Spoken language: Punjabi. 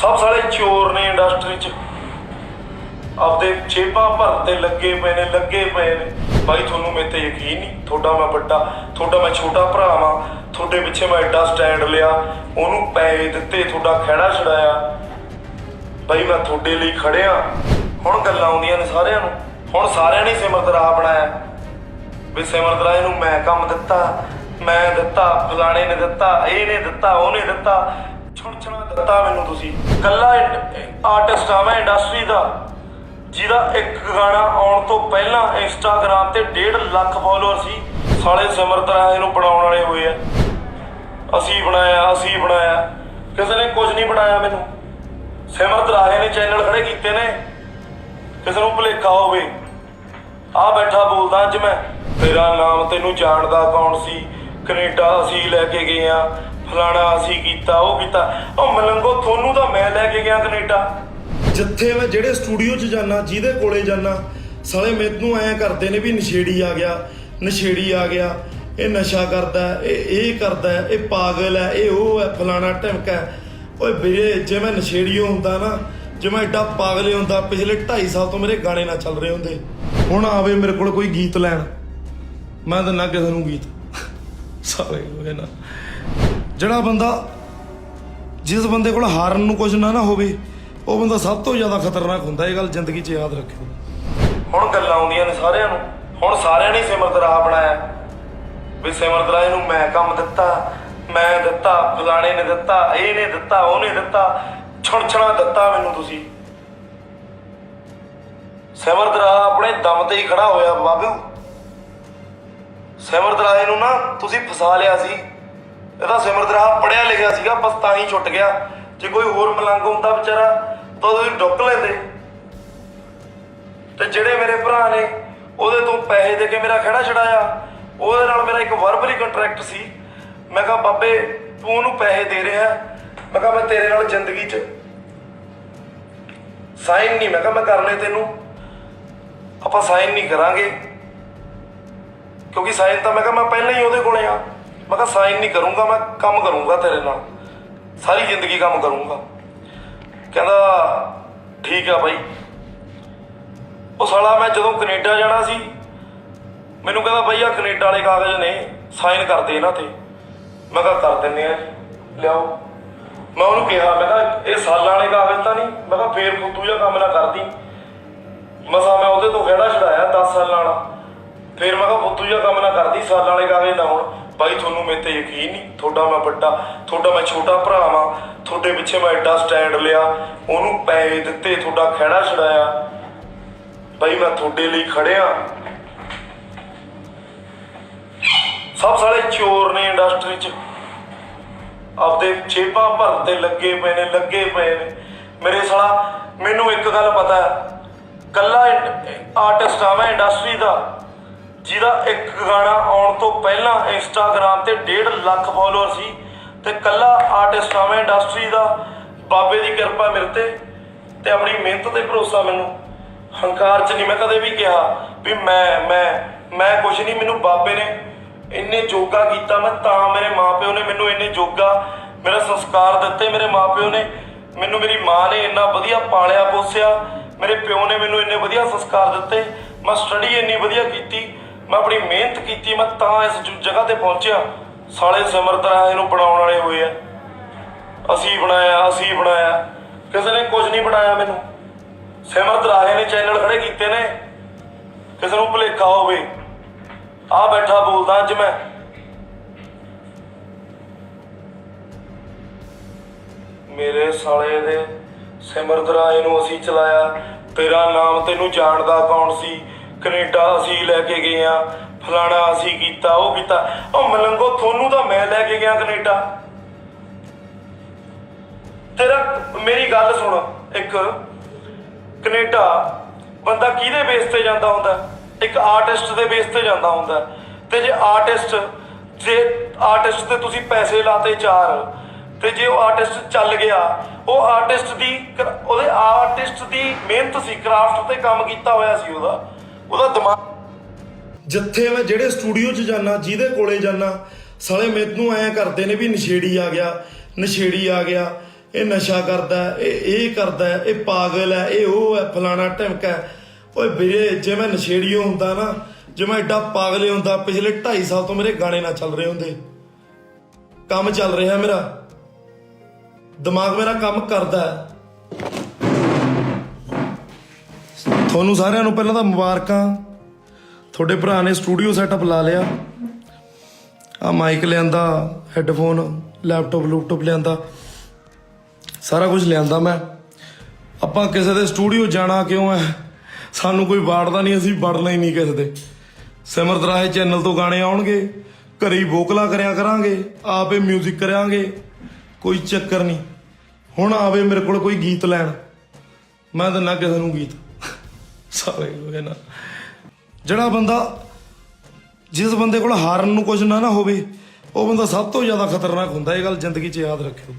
ਸਭ ਸਾਰੇ ਚੋਰ ਨੇ ਇੰਡਸਟਰੀ 'ਚ। ਆਪਦੇ ਛੇਪਾਂ ਭਰਨ ਤੇ ਲੱਗੇ ਪਏ ਨੇ, ਲੱਗੇ ਪਏ ਨੇ। ਬਾਈ, ਤੁਹਾਨੂੰ ਮੇਰੇ ਤੇ ਯਕੀਨ ਨਹੀਂ, ਤੁਹਾਡਾ ਮੈਂ ਵੱਡਾ, ਤੁਹਾਡਾ ਮੈਂ ਛੋਟਾ ਭਰਾ ਵਾਂ। ਤੁਹਾਡੇ ਪਿੱਛੇ ਮੈਂ ਐਡਾ ਸਟੈਂਡ ਲਿਆ, ਉਹਨੂੰ ਪੈਸੇ ਦਿੱਤੇ, ਤੁਹਾਡਾ ਖਹਿੜਾ ਛਡਾਇਆ। ਬਾਈ, ਮੈਂ ਤੁਹਾਡੇ ਲਈ ਖੜਿਆ। ਹੁਣ ਗੱਲਾਂ ਆਉਂਦੀਆਂ ਨੇ ਸਾਰਿਆਂ ਨੂੰ। ਹੁਣ ਸਾਰਿਆਂ ਨੇ ਸਿਮਰਤ ਰਾਹ ਬਣਾਇਆ। ਵੀ ਸਿਮਰਤ ਰਾਹ ਨੂੰ ਮੈਂ ਕੰਮ ਦਿੱਤਾ, ਮੈਂ ਦਿੱਤਾ, ਫਲਾਣੇ ਨੇ ਦਿੱਤਾ ਇਹਨੇ ਦਿੱਤਾ ਉਹਨੇ ਦਿੱਤਾ। ਛੁਣਛਣਾ ਦਿੱਤਾ ਮੈਨੂੰ ਤੁਸੀਂ। ਕੱਲਾ ਆਰਟਿਸਟ ਆ ਮੈਂ ਇੰਡਸਟਰੀ ਦਾ, ਜਿਹਦਾ ਇੱਕ ਗਾਣਾ ਆਉਣ ਤੋਂ ਪਹਿਲਾਂ ਇੰਸਟਾਗ੍ਰam ਤੇ 1.5 ਲੱਖ ਫਾਲੋਅਰ ਸੀ। ਸਾਲੇ ਸਿਮਰਤ ਰਾਹ ਨੂੰ ਬਣਾਉਣ ਵਾਲੇ ਹੋਏ ਆ। ਅਸੀਂ ਬਣਾਇਆ ਅਸੀਂ ਬਣਾਇਆ। ਕਿਸੇ ਨੇ ਕੁਝ ਨਹੀਂ ਬਣਾਇਆ ਮੈਨੂੰ। ਸਿਮਰਤ ਰਾਹੇ ਨੇ ਚੈਨਲ ਖੜੇ ਕੀਤੇ ਨੇ। ਕਿਸੇ ਨੂੰ ਭੁਲੇਖਾ ਹੋਵੇ। ਆ ਬੈਠਾ ਬੋਲਦਾ ਅੱਜ ਮੈਂ। ਤੇਰਾ ਨਾਮ ਤੈਨੂੰ ਜਾਣਦਾ ਕੌਣ ਸੀ? ਕੈਨੇਡਾ ਅਸੀਂ ਲੈ ਕੇ ਗਏ ਆ। ਫਲਾਣਾ ਅਸੀਂ ਕੀਤਾ, ਉਹ ਕੀਤਾ। ਉਹ ਮਲੰਗੋ, ਤੁਹਾਨੂੰ ਤਾਂ ਮੈਂ ਲੈ ਕੇ ਗਿਆ ਕੈਨੇਡਾ। ਜਿੱਥੇ ਮੈਂ ਜਿਹੜੇ ਸਟੂਡੀਓ 'ਚ ਜਾਣਾ ਜਿਹਦੇ ਕੋਲੇ ਜਾਣਾ ਸਾਲੇ ਮੈਨੂੰ ਐਂ ਕਰਦੇ ਨੇ ਵੀ ਨਸ਼ੇੜੀ ਆ ਗਿਆ, ਨਸ਼ੇੜੀ ਆ ਗਿਆ। ਇਹ ਨਸ਼ਾ ਕਰਦਾ, ਇਹ ਇਹ ਕਰਦਾ, ਇਹ ਪਾਗਲ ਹੈ, ਇਹ ਉਹ ਹੈ, ਫਲਾਣਾ ਢਮਕਾ ਓਏ ਵੀਰੇ, ਜੇ ਮੈਂ ਨਸ਼ੇੜੀਓ ਹੁੰਦਾ ਨਾ, ਜੇ ਮੈਂ ਐਡਾ ਪਾਗਲ ਹੁੰਦਾ, ਪਿਛਲੇ 2.5 ਸਾਲ ਤੋਂ ਮੇਰੇ ਗਾਣੇ ਨਾ ਚੱਲ ਰਹੇ ਹੁੰਦੇ। ਹੁਣ ਆਵੇ ਮੇਰੇ ਕੋਲ ਕੋਈ ਗੀਤ ਲੈਣ। ਮੈਂ ਤਾਂ ਨਾ ਕਿਸੇ ਨੂੰ ਗੀਤ। ਸਾਰੇ ਹੋਏ ਨਾ। ਜਿਹੜਾ ਬੰਦਾ ਜਿਸ ਬੰਦੇ ਕੋਲ ਹਾਰਨ ਨੂੰ ਕੁਝ ਨਾ ਨਾ ਹੋਵੇ, ਉਹ ਬੰਦਾ ਸਭ ਤੋਂ ਜ਼ਿਆਦਾ ਖਤਰਨਾਕ ਹੁੰਦਾ, ਇਹ ਗੱਲ ਜ਼ਿੰਦਗੀ 'ਚ ਯਾਦ ਰੱਖਿਓ। ਹੁਣ ਗੱਲਾਂ ਆਉਂਦੀਆਂ ਨੇ ਸਾਰਿਆਂ ਨੂੰ। ਹੁਣ ਸਾਰਿਆਂ ਨੇ ਸਿਮਰਤ ਰਾਹ ਬਣਾਇਆ। ਵੀ ਸਿਮਰਤ ਰਾਹ ਨੂੰ ਮੈਂ ਕੰਮ ਦਿੱਤਾ, ਮੈਂ ਦਿੱਤਾ, ਫਲਾਣੇ ਨੇ ਦਿੱਤਾ, ਇਹ ਨੇ ਦਿੱਤਾ ਉਹਨੇ ਦਿੱਤਾ, ਛੁਣਛਣਾ ਦਿੱਤਾ ਮੈਨੂੰ ਤੁਸੀਂ। ਸਿਮਰਤ ਰਾਹ ਆਪਣੇ ਦਮ ਤੇ ਹੀ ਖੜਾ ਹੋਇਆ ਬਾਬੂ ਸਿਮਰਤ ਰਾਹ ਨੂੰ ਨਾ ਤੁਸੀਂ ਫਸਾ ਲਿਆ ਸੀ। ਇਹਦਾ ਸਿਮਰਤ ਰਾਹ ਪੜਿਆ ਲਿਖਿਆ ਸੀਗਾ, ਬਸ ਤਾਂ ਹੀ ਛੁੱਟ ਗਿਆ। ਜੇ ਕੋਈ ਹੋਰ ਮਲੰਗ ਹੁੰਦਾ ਵਿਚਾਰਾ, ਤਾਂ ਉਹਦੇ ਡੁੱਕ ਲੈਂਦੇ ਤੇ। ਜਿਹੜੇ ਮੇਰੇ ਭਰਾ ਨੇ, ਉਹਦੇ ਤੋਂ ਪੈਸੇ ਦੇ ਕੇ ਮੇਰਾ ਖੜਾ ਛਡਾਇਆ। ਉਹਦੇ ਨਾਲ ਮੇਰਾ ਇੱਕ ਵਰਬਲੀ ਕੰਟਰੈਕਟ ਸੀ। ਮੈਂ ਕਿਹਾ, ਬਾਬੇ, ਤੂੰ ਉਹਨੂੰ ਪੈਸੇ ਦੇ ਰਿਹਾ ਮੈਂ ਕਿਹਾ, ਮੈਂ ਤੇਰੇ ਨਾਲ ਜ਼ਿੰਦਗੀ 'ਚ ਸਾਈਨ ਨਹੀਂ। ਮੈਂ ਕਿਹਾ, ਮੈਂ ਕਰਨੇ ਤੈਨੂੰ। ਆਪਾਂ ਸਾਈਨ ਨਹੀਂ ਕਰਾਂਗੇ। ਕਿਉਂਕਿ ਸਾਈਨ ਤਾਂ ਮੈਂ ਕਿਹਾ, ਮੈਂ ਪਹਿਲਾਂ ਹੀ ਉਹਦੇ ਕੋਲੇ ਆ। ਮੈਂ ਕਿਹਾ ਸਾਈਨ ਨਹੀਂ ਕਰੂੰਗਾ, ਮੈਂ ਕੰਮ ਕਰੂੰਗਾ ਤੇਰੇ ਨਾਲ। ਸਾਰੀ ਜ਼ਿੰਦਗੀ ਕੰਮ ਕਰੂੰਗਾ। ਕਹਿੰਦਾ, ਠੀਕ ਆ ਬਾਈ। ਉਹ ਸਾਲਾ ਮੈਂ ਜਦੋਂ ਕੈਨੇਡਾ ਜਾਣਾ ਸੀ, ਮੈਨੂੰ ਕਹਿੰਦਾ ਬਾਈ ਆ ਕੈਨੇਡਾ ਵਾਲੇ ਕਾਗਜ਼ ਨੇ ਸਾਈਨ ਕਰ ਦੇ ਇਹਨਾਂ ਤੇ। ਮੈਂ ਕਿਹਾ, ਕਰ ਦਿੰਨੇ ਆ ਲਿਆਓ। ਮੈਂ ਉਹਨੂੰ ਕਿਹਾ, ਮੈਂ ਕਿਹਾ, ਇਹ ਸਾਲਾਂ ਵਾਲੇ ਕਾਗਜ਼ ਤਾਂ ਨਹੀਂ? ਮੈਂ ਕਿਹਾ, ਫੇਰ ਫੁੱਦੂ ਜਿਹਾ ਕੰਮ ਨਾ ਕਰਦੀ। ਮਸਾ ਮੈਂ ਉਹਦੇ ਤੋਂ ਖੜਾ ਛਡਾਇਆ 10 ਸਾਲਾਂ ਵਾਲਾ। ਫਿਰ ਮੈਂ ਕਿਹਾ, ਫੁੱਦੂ ਜਿਹਾ ਕੰਮ ਨਾ ਕਰਦੀ, ਸਾਲਾਂ ਵਾਲੇ ਕਾਗਜ਼ ਨਾ ਹੋਣ। ਬਾਈ, ਤੁਹਾਨੂੰ ਮੇਰੇ ਤੇ ਯਕੀਨ ਨਹੀਂ, ਤੁਹਾਡਾ ਮੈਂ ਵੱਡਾ, ਤੁਹਾਡਾ ਮੈਂ ਛੋਟਾ ਭਰਾ ਵਾਂ, ਤੁਹਾਡੇ ਪਿੱਛੇ ਮੈਂ ਐਡਾ ਸਟੈਂਡ ਲਿਆ, ਉਹਨੂੰ ਪੈਸੇ ਦਿੱਤੇ, ਤੁਹਾਡਾ ਖਹਿੜਾ ਛਡਾਇਆ। ਬਾਈ, ਮੈਂ ਤੁਹਾਡੇ ਲਈ ਖੜਿਆ ਸਭ ਸਾਲੇ ਚੋਰ ਨੇ ਇੰਡਸਟਰੀ 'ਚ। ਆਪਦੇ ਛੇਪਾਂ ਭਰਨ ਤੇ ਲੱਗੇ ਪਏ ਨੇ, ਲੱਗੇ ਪਏ ਨੇ। ਮੇਰੇ ਸਾਲਾ, ਮੈਨੂੰ ਇੱਕ ਗੱਲ ਪਤਾ ਹੈ, ਕੱਲਾ ਆਰਟਿਸਟ ਆ ਮੈਂ ਇੰਡਸਟਰੀ ਦਾ। ਜਿਹਦਾ ਇੱਕ ਗਾਣਾ ਆਉਣ ਤੋਂ ਪਹਿਲਾਂ ਇੰਸਟਾਗ੍ਰam ਤੇ 1.5 ਲੱਖ ਫਾਲੋਅਰ ਸੀ ਤੇ ਕੱਲਾ ਆਰਟਿਸਟ ਆ ਇੰਡਸਟਰੀ ਦਾ ਬਾਬੇ ਦੀ ਕਿਰਪਾ ਮੇਰੇ ਤੇ ਤੇ ਆਪਣੀ ਮਿਹਨਤ ਤੇ ਭਰੋਸਾ ਮੈਨੂੰ। ਹੰਕਾਰ ਚ ਨਹੀਂ ਮੈਂ ਕਦੇ ਵੀ ਕਿਹਾ ਵੀ ਮੈਂ ਮੈਂ ਮੈਂ ਕੁਛ ਨਹੀਂ, ਮੈਨੂੰ ਬਾਬੇ ਨੇ ਇੰਨੇ ਜੋਗਾ ਕੀਤਾ, ਮੈਂ ਤਾਂ ਮੇਰੇ ਮਾਪਿਓ ਨੇ ਮੈਨੂੰ ਇੰਨੇ ਜੋਗਾ ਮੇਰਾ ਸੰਸਕਾਰ ਦਿੱਤੇ, ਮੇਰੇ ਮਾਪਿਓ ਨੇ ਮੈਨੂੰ ਮੇਰੀ ਮਾਂ ਨੇ ਇੰਨਾ ਵਧੀਆ ਪਾਲਿਆ ਪੋਸਿਆ, ਮੇਰੇ ਪਿਓ ਨੇ ਮੈਨੂੰ ਇੰਨੇ ਵਧੀਆ ਸੰਸਕਾਰ ਦਿੱਤੇ, ਮੈਂ ਸਟੱਡੀ ਇੰਨੀ ਵਧੀਆ ਕੀਤੀ ਮੈਂ ਬੜੀ ਮਿਹਨਤ ਕੀਤੀ, ਮੈਂ ਤਾਂ ਇਸ ਜਗ੍ਹਾ ਤੇ ਪਹੁੰਚਿਆ। ਸਾਲੇ ਸਿਮਰਤ ਰਾਹ ਨੂੰ ਬਣਾਉਣ ਵਾਲੇ ਹੋਏ ਆ। ਅਸੀਂ ਬਣਾਇਆ ਅਸੀਂ ਬਣਾਇਆ। ਕਿਸੇ ਨੇ ਕੁਝ ਨਹੀਂ ਬਣਾਇਆ ਮੈਨੂੰ। ਸਿਮਰਤ ਰਾਹੇ ਨੇ ਚੈਨਲ ਖੜੇ ਕੀਤੇ ਨੇ। ਕਿਸੇ ਨੂੰ ਭੁਲੇਖਾ ਹੋਵੇ। ਆ ਬੈਠਾ ਬੋਲਦਾ ਅੱਜ ਮੈਂ। ਮੇਰੇ ਸਾਲੇ ਦੇ ਸਿਮਰਤ ਰਾਏ ਨੂੰ ਅਸੀਂ ਚਲਾਇਆ। ਤੇਰਾ ਨਾਮ ਤੈਨੂੰ ਜਾਣਦਾ ਕੌਣ ਸੀ? ਕੈਨੇਡਾ ਅਸੀਂ ਲੈ ਕੇ ਗਏ ਆ ਫਲਾਣਾ ਅਸੀਂ ਕੀਤਾ, ਉਹ ਕੀਤਾ। ਉਹ ਮਲੰਗੋ, ਤੁਹਾਨੂੰ ਤਾਂ ਮੈਂ ਲੈ ਕੇ ਗਿਆ ਕੈਨੇਡਾ। ਤੇਰਾ, ਮੇਰੀ ਗੱਲ ਸੁਣ, ਇੱਕ ਕੈਨੇਡਾ ਬੰਦਾ ਕਿਹਦੇ ਬੇਸ ਤੇ ਜਾਂਦਾ ਹੁੰਦਾ? ਇੱਕ ਆਰਟਿਸਟ ਦੇ ਬੇਸ ਤੇ ਜਾਂਦਾ ਹੁੰਦਾ। ਤੇ ਜੇ ਆਰਟਿਸਟ ਜੇ ਆਰਟਿਸਟ ਤੇ ਤੁਸੀਂ ਪੈਸੇ ਲਾਤੇ ਚਾਰ, ਤੇ ਜੇ ਉਹ ਆਰਟਿਸਟ ਚੱਲ ਗਿਆ, ਉਹ ਆਰਟਿਸਟ ਦੀ ਕਰ- ਉਹਦੇ ਆਰਟਿਸਟ ਦੀ ਮਿਹਨਤ ਸੀ ਕਰਾਫਟ ਤੇ ਕੰਮ ਕੀਤਾ ਹੋਇਆ ਸੀ ਉਹਦਾ। ਉਹਦਾ ਦਿਮਾਗ ਜਿੱਥੇ ਮੈਂ ਜਿਹੜੇ ਸਟੂਡੀਓ 'ਚ ਜਾਣਾ ਜਿਹਦੇ ਕੋਲੇ ਜਾਣਾ ਸਾਲੇ ਮੈਨੂੰ ਐਂ ਕਰਦੇ ਨੇ ਵੀ ਨਸ਼ੇੜੀ ਆ ਗਿਆ ਨਸ਼ੇੜੀ ਆ ਗਿਆ ਇਹ ਨਸ਼ਾ ਕਰਦਾ ਹੈ, ਇਹ ਇਹ ਕਰਦਾ ਇਹ ਪਾਗਲ ਹੈ ਇਹ ਉਹ ਹੈ ਫਲਾਣਾ ਢਿਮਕਾ ਓਏ ਵੀਰੇ ਜੇ ਮੈਂ ਨਸ਼ੇੜੀਓ ਹੁੰਦਾ ਨਾ ਜੇ ਮੈਂ ਐਡਾ ਪਾਗਲੇ ਹੁੰਦਾ ਪਿਛਲੇ 2.5 ਸਾਲ ਤੋਂ ਮੇਰੇ ਗਾਣੇ ਨਾ ਚੱਲ ਰਹੇ ਹੁੰਦੇ। ਕੰਮ ਚੱਲ ਰਿਹਾ ਮੇਰਾ। ਦਿਮਾਗ ਮੇਰਾ ਕੰਮ ਕਰਦਾ ਤੁਹਾਨੂੰ ਸਾਰਿਆਂ ਨੂੰ ਪਹਿਲਾਂ ਤਾਂ ਮੁਬਾਰਕਾਂ। ਤੁਹਾਡੇ ਭਰਾ ਨੇ ਸਟੂਡੀਓ ਸੈਟਅਪ ਲਾ ਲਿਆ। ਆ ਮਾਈਕ ਲਿਆਂਦਾ ਹੈੱਡਫੋਨ ਲੈਪਟਾਪ ਲੂਪਟਾਪ ਲਿਆਂਦਾ। ਸਾਰਾ ਕੁਝ ਲਿਆਂਦਾ ਮੈਂ। ਆਪਾਂ ਕਿਸੇ ਦੇ ਸਟੂਡੀਓ ਜਾਣਾ ਕਿਉਂ ਹੈ? ਸਾਨੂੰ ਕੋਈ ਵਾੜਦਾ ਨਹੀਂ, ਅਸੀਂ ਵੜਨਾ ਹੀ ਨਹੀਂ ਕਿਸੇ ਦੇ। ਸਿਮਰਤ ਰਾਏ ਚੈਨਲ ਤੋਂ ਗਾਣੇ ਆਉਣਗੇ। ਘਰੇ ਹੀ ਵੋਕਲਾ ਕਰਿਆ ਕਰਾਂਗੇ। ਆਪੇ 뮤직 ਕਰਾਂਗੇ। ਕੋਈ ਚੱਕਰ ਨਹੀਂ। ਹੁਣ ਆਵੇ ਮੇਰੇ ਕੋਲ ਕੋਈ ਗੀਤ ਲੈਣ। ਮੈਂ ਤਾਂ ਕਿਸੇ ਨੂੰ ਗੀਤ। ਸਾਰੇ ਹੋਏ ਨਾ। ਜਿਹੜਾ ਬੰਦਾ, ਜਿਸ ਬੰਦੇ ਕੋਲ ਹਾਰਨ ਨੂੰ ਕੁਝ ਨਾ ਨਾ ਹੋਵੇ, ਉਹ ਬੰਦਾ ਸਭ ਤੋਂ ਜ਼ਿਆਦਾ ਖਤਰਨਾਕ ਹੁੰਦਾ, ਇਹ ਗੱਲ ਜ਼ਿੰਦਗੀ 'ਚ ਯਾਦ ਰੱਖਿਓ।